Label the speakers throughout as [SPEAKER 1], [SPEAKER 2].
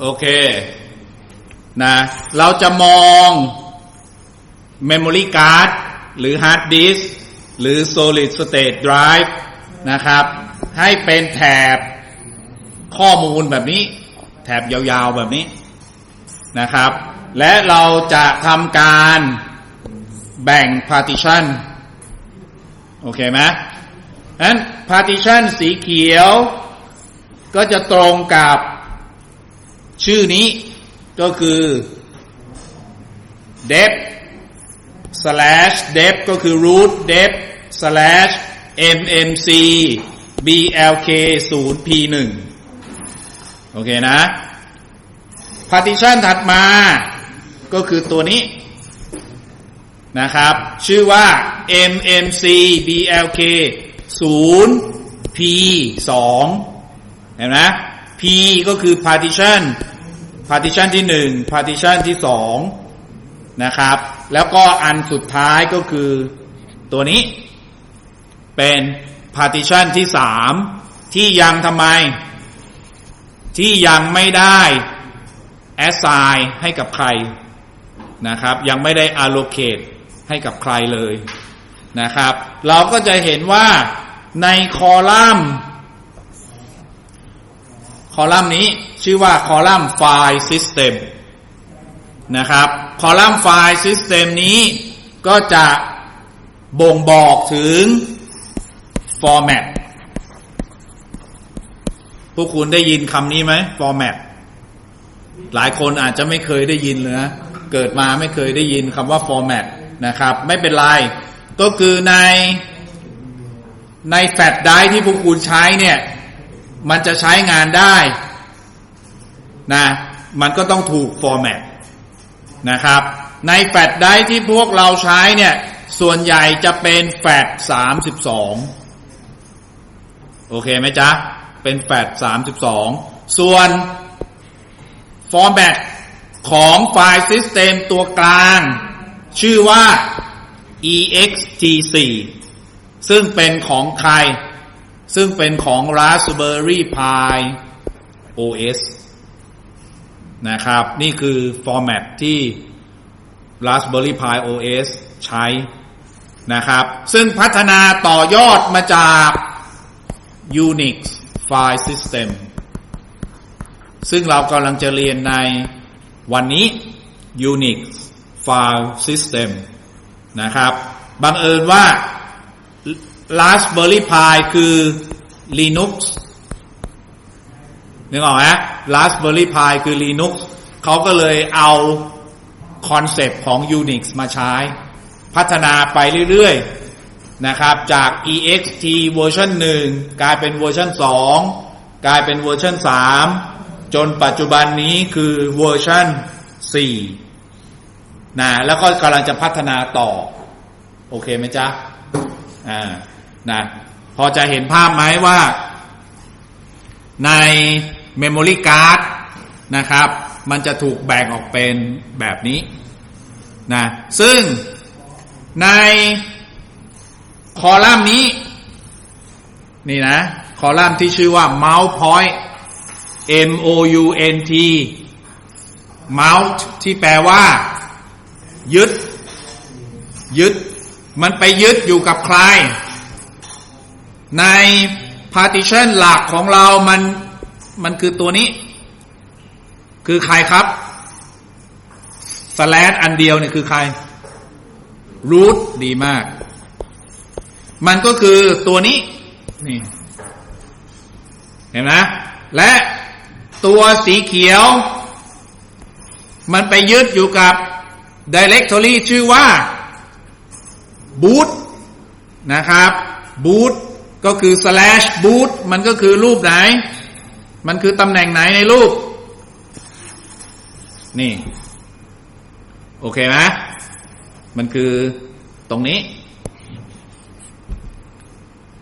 [SPEAKER 1] โอเคนะเราจะมอง Memory Card หรือ Hard Disk หรือ Solid State Drive นะครับ ให้เป็นแถบข้อมูลแบบนี้ แถบยาวๆแบบนี้นะครับ และเราจะทำการแบ่ง partition โอเคไหมนั้น partition สีเขียว ก็จะตรงกับ ชื่อนี้ก็คือ dep slash dep ก็คือ root dep slash mmc blk 0 p 1โอเคนะ partition ถัดมาก็คือตัวนี้นะครับ ชื่อว่า mmc blk 0 p 2เห็นไหม p ก็คือ partition partition ที่หนึ่ง partition ที่สองนะครับ แล้วก็อันสุดท้ายก็คือตัวนี้ เป็น partition ที่สามที่ยังทำไม ที่ยังไม่ได้ assign ให้กับใครนะครับ ยังไม่ได้ allocate ให้กับใครเลยนะครับ เราก็จะเห็นว่าในคอลัมน์ คอลัมน์นี้ชื่อว่าคอลัมน์ไฟล์ System นะครับ คอลัมน์ไฟล์ System นี้ก็จะบ่งบอกถึง Format พวกคุณได้ยินคำนี้ไหม Format หลายคนอาจจะไม่เคยได้ยินเลยนะเกิดมาไม่เคยได้ยินคำว่า Format นะครับ ไม่เป็นไร ก็คือในในแฟลชไดร์ที่พวกคุณใช้เนี่ย มันจะใช้งานได้นะมันก็ต้องถูกฟอร์แมตนะครับ ในแฟลชไดร์ที่พวกเราใช้เนี่ย ส่วนใหญ่จะเป็นแฟลชสามสิบสองโอเคไหมจ๊ะ เป็นแฟลชสามสิบสองส่วนฟอร์แมตของไฟล์ซิสเต็มตัวกลาง ชื่อว่า ext4 ซึ่งเป็นของใคร ซึ่งเป็นของ Raspberry Pi OS นะครับ นี่คือฟอร์แมตที่ Raspberry Pi OS ใช้นะครับ ซึ่งพัฒนาต่อยอดมาจาก Unix File System ซึ่งเรากำลังจะเรียนในวันนี้ Unix File System นะครับ บังเอิญว่า Raspberry Pi คือ Linux นึกออกไหม Raspberry Pi คือ Linux เขาก็เลยเอาคอนเซปต์ของ Unix มาใช้ พัฒนาไปเรื่อยๆนะครับจาก ext เวอร์ชัน1กลายเป็นเวอร์ชัน2 กลายเป็นเวอร์ชัน3 จนปัจจุบันนี้คือเวอร์ชัน4นะแล้วก็กำลังจะพัฒนาต่อ โอเคไหมจ๊ะอ่า นะพอจะเห็นภาพไหมว่าใน Memory Card นะครับ มันจะถูกแบ่งออกเป็นแบบนี้นะซึ่งในคอลัมน์นี้ นี่นะ คอลัมน์ที่ชื่อว่า Mount Point M O U N T Mount ที่แปลว่า ยึด ยึด มันไปยึดอยู่กับใคร ใน partition หลักของเรามันมันคือตัวนี้ คือใครครับ slash อันเดียวเนี่ยคือใคร root ดีมาก มันก็คือตัวนี้ นี่ เห็นไหมและตัวสีเขียว มันไปยึดอยู่กับ directory ชื่อว่า boot นะครับ boot ก็คือ slash boot มันก็คือรูปไหน มันคือตำแหน่งไหนในรูป นี่ โอเคไหมมันคือตรงนี้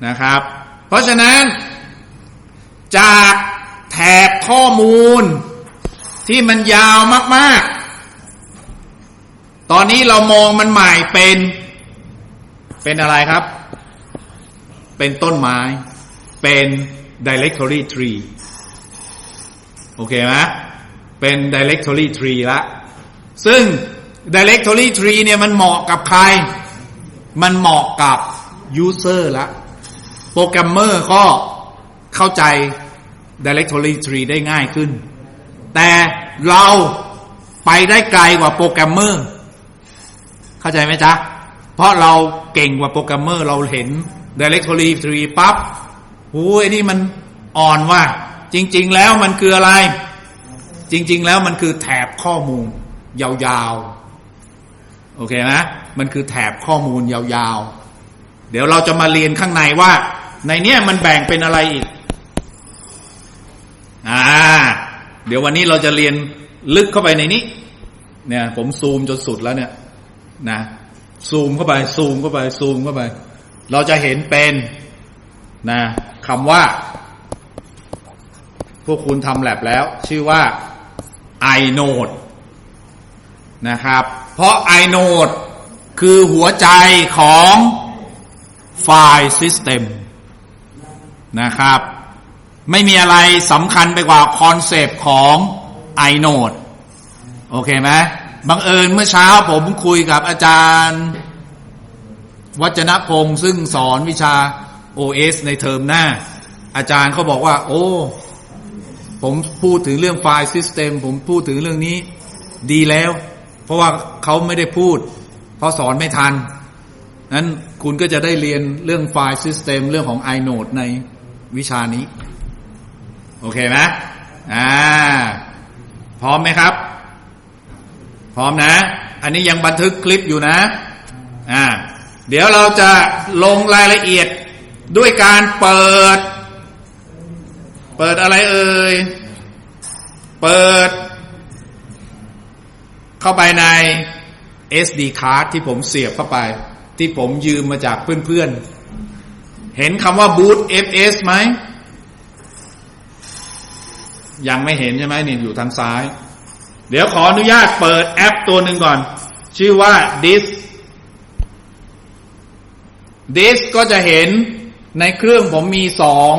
[SPEAKER 1] นะครับ เพราะฉะนั้น จากแถบข้อมูลที่มันยาวมาก ๆ ตอนนี้เรามองมันใหม่เป็นเป็นอะไรครับ เป็นต้นไม้ เป็น directory tree โอเคไหมเป็น directory tree ละ ซึ่ง directory tree เนี่ยมันเหมาะกับใคร มันเหมาะกับ user ละ โปรแกรมเมอร์ก็เข้าใจ directory tree ได้ง่ายขึ้น แต่เราไปได้ไกลกว่าโปรแกรมเมอร์ เข้าใจไหมจ๊ะ เพราะเราเก่งกว่าโปรแกรมเมอร์เราเห็น directory tree ปั๊บโอ้นี่มันอ่อนว่ะจริง ๆ แล้วมันคืออะไร จริง ๆ แล้วมันคือแถบข้อมูล ยาวๆ โอเคนะ มันคือแถบข้อมูลยาวๆ เดี๋ยวเราจะมาเรียนข้างในว่า ในเนี้ยมันแบ่งเป็นอะไรอีก อ่า เดี๋ยววันนี้เราจะเรียนลึกเข้าไปในนี้ เนี่ย ผมซูมจนสุดแล้วเนี่ย นะซูมเข้าไปซูมเข้าไปซูมเข้าไป เราจะเห็นเป็นนะคำว่า พวกคุณทำแลบแล้ว ชื่อว่า inode นะครับ เพราะ inode คือหัวใจของไฟล์ system นะครับ ไม่มีอะไรสำคัญไปกว่าคอนเซปต์ของ inode โอเคไหมบังเอิญเมื่อเช้าผมคุยกับอาจารย์ วัจนพงศ์ซึ่งสอนวิชา OS ในเทอมหน้า อาจารย์เขาบอกว่า โอ้ ผมพูดถึงเรื่องไฟล์ซิสเต็มผมพูดถึงเรื่องนี้ดีแล้ว เพราะว่าเขาไม่ได้พูด เพราะสอนไม่ทันนั้นคุณก็จะได้เรียนเรื่องไฟล์ซิสเต็มเรื่องของ inode ในวิชานี้ โอเคไหมอ่า พร้อมไหมครับ พร้อมนะ อันนี้ยังบันทึกคลิปอยู่นะ อ่า เดี๋ยวเราจะลงรายละเอียดด้วยการเปิด เปิดอะไรเอ่ย เปิด เข้าไปใน SD card ที่ผมเสียบเข้าไป ที่ผมยืมมาจากเพื่อนๆ เห็นคำว่า boot fs ไหม ยังไม่เห็นใช่ไหมนี่อยู่ทางซ้าย เดี๋ยวขออนุญาตเปิดแอปตัวหนึ่งก่อน ชื่อว่า Disk Disk ก็จะเห็นในเครื่องผมมีสอง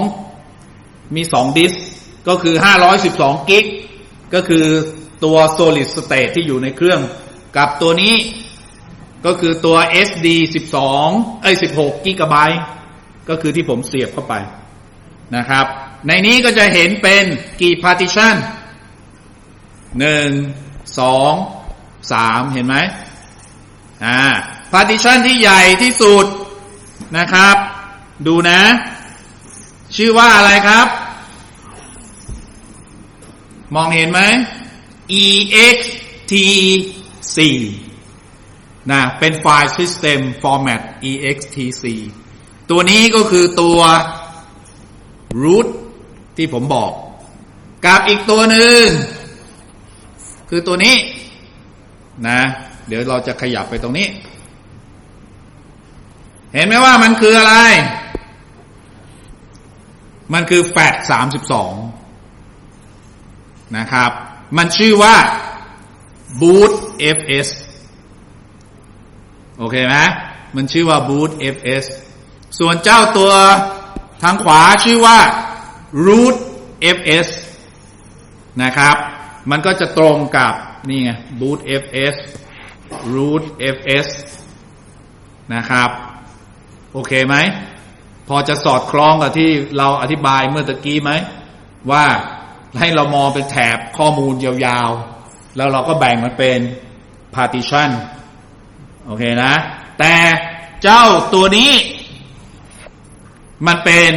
[SPEAKER 1] มีสองดิสก็คือ512กิกก็คือตัว solid state ที่อยู่ในเครื่อง กับตัวนี้ก็คือตัว SD 12เอ้ย16กิกะไบต์ก็คือที่ผมเสียบเข้าไปนะครับ ในนี้ก็จะเห็นเป็นกี่ partition หนึ่งสองสามเห็นไหมอ่า partition ที่ใหญ่ที่สุด นะครับ ดูนะ ชื่อว่าอะไรครับ มองเห็นไหม ext4 นะ เป็นไฟล์ system format ext4 ตัวนี้ก็คือตัว root ที่ผมบอก กับอีกตัวหนึ่ง คือตัวนี้ นะ เดี๋ยวเราจะขยับไปตรงนี้ เห็นไหมว่ามันคืออะไร มันคือแฟดสามสิบสองนะครับ มันชื่อว่า boot fs โอเคไหมมันชื่อว่า boot fs ส่วนเจ้าตัวทางขวาชื่อว่า root fs นะครับ มันก็จะตรงกับนี่ไง boot fs root fs นะครับ โอเคไหม พอจะสอดคล้องกับที่เราอธิบายเมื่อตะกี้ไหม ว่าให้เรามองเป็นแถบข้อมูลยาวๆ แล้วเราก็แบ่งมันเป็น partition โอเคนะ แต่เจ้าตัวนี้ มันเป็น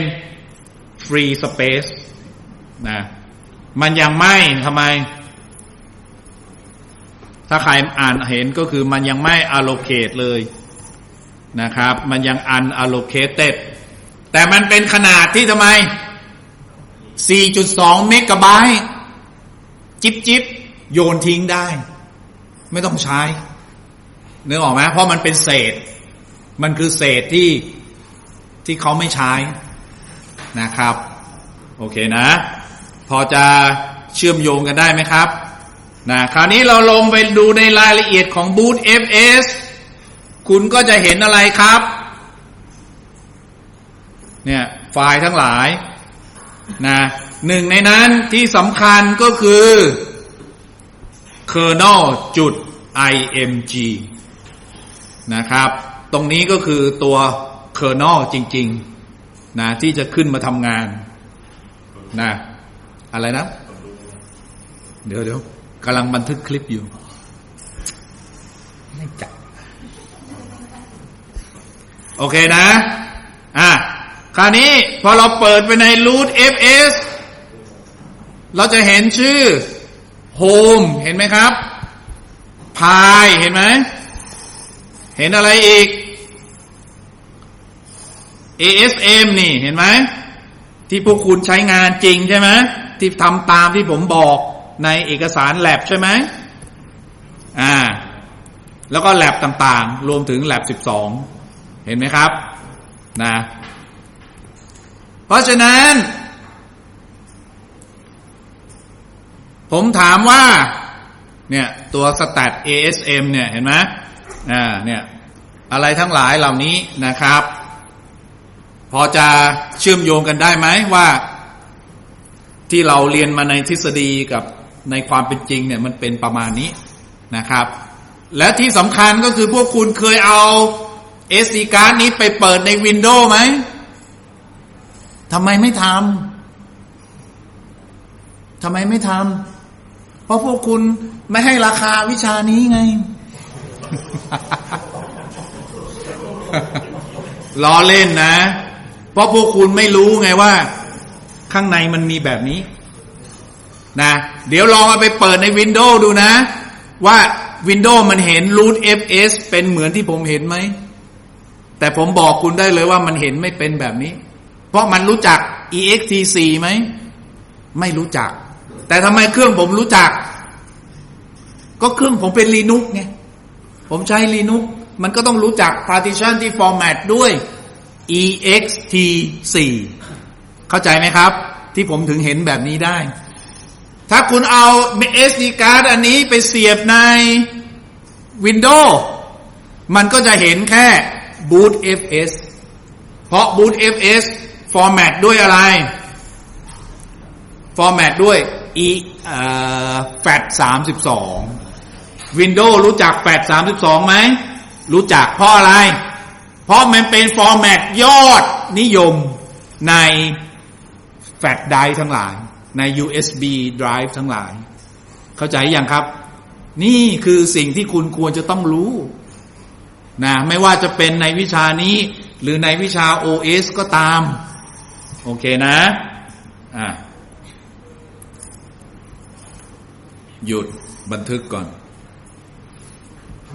[SPEAKER 1] free space นะมันยังไม่ทำไม ถ้าใครอ่านเห็นก็คือมันยังไม่ allocate เลย นะครับ มันยัง unallocated แต่มันเป็นขนาดที่ทำไม 4.2 เมกะไบต์จิบจิบโยนทิ้งได้ ไม่ต้องใช้นึกออกไหมเพราะมันเป็นเศษ มันคือเศษที่ที่เขาไม่ใช้นะครับ โอเคนะ พอจะเชื่อมโยงกันได้ไหมครับนะคราวนี้เราลงไปดูในรายละเอียดของ boot fs คุณก็จะเห็นอะไรครับ เนี่ยไฟล์ทั้งหลายนะหนึ่งในนั้นที่สำคัญก็คือ kernel จุด img นะครับ ตรงนี้ก็คือตัว kernel จริง ๆ นะ ที่จะขึ้นมาทำงาน นะ อะไรนะ เดี๋ยวเดี๋ยวกำลังบันทึกคลิปอยู่ ไม่จับ โอเคนะ อะคราวนี้พอเราเปิดไปใน root fs เราจะเห็นชื่อ home เห็นไหมครับพายเห็นไหม เห็นอะไรอีก ASM นี่เห็นไหม ที่พวกคุณใช้งานจริงใช่ไหมที่ทำตามที่ผมบอกในเอกสารแ a บใช่ไหมอ่า แล้วก็แ a บต่างๆ รวมถึงแ a บ12 เห็นไหมครับนะเพราะฉะนั้น ผมถามว่า เนี่ยตัว stat ASM เนี่ยเห็นไหมอ่าเนี่ยอะไรทั้งหลายเหล่านี้นะครับ พอจะเชื่อมโยงกันได้ไหมว่า ที่เราเรียนมาในทฤษฎีกับในความเป็นจริงเนี่ยมันเป็นประมาณนี้นะครับ และที่สำคัญก็คือพวกคุณเคยเอา SD card นี้ไปเปิดใน Windows ไหมทำไมไม่ทำทำไมไม่ทำเพราะพวกคุณไม่ให้ราคาวิชานี้ไง ล้อเล่นนะ เพราะพวกคุณไม่รู้ไงว่า ข้างในมันมีแบบนี้ นะ เดี๋ยวลองเอาไปเปิดใน Windows ดูนะ ว่า Windows มันเห็น root fs เป็นเหมือนที่ผมเห็นไหม แต่ผมบอกคุณได้เลยว่ามันเห็นไม่เป็นแบบนี้ เพราะมันรู้จัก ext4 ไหม ไม่รู้จัก แต่ทำไมเครื่องผมรู้จัก ก็เครื่องผมเป็น Linux ไง ผมใช้ Linux มันก็ต้องรู้จัก partition ที่ format ด้วย ext4 เข้าใจไหมครับ ที่ผมถึงเห็นแบบนี้ได้ ถ้าคุณเอา SD card อันนี้ไปเสียบใน Windows มันก็จะเห็นแค่ boot fs เพราะ boot fs format ด้วยอะไร format ด้วย e เอ่อ fat 32 Windows รู้จัก fat 32ไหม รู้จักเพราะอะไร เพราะมันเป็น format ยอดนิยมใน fat drive ทั้งหลาย ใน USB drive ทั้งหลาย เข้าใจยังครับ นี่คือสิ่งที่คุณควรจะต้องรู้ นะไม่ว่าจะเป็นในวิชานี้หรือในวิชา OS ก็ตาม โอเคนะอะหยุดบันทึกก่อน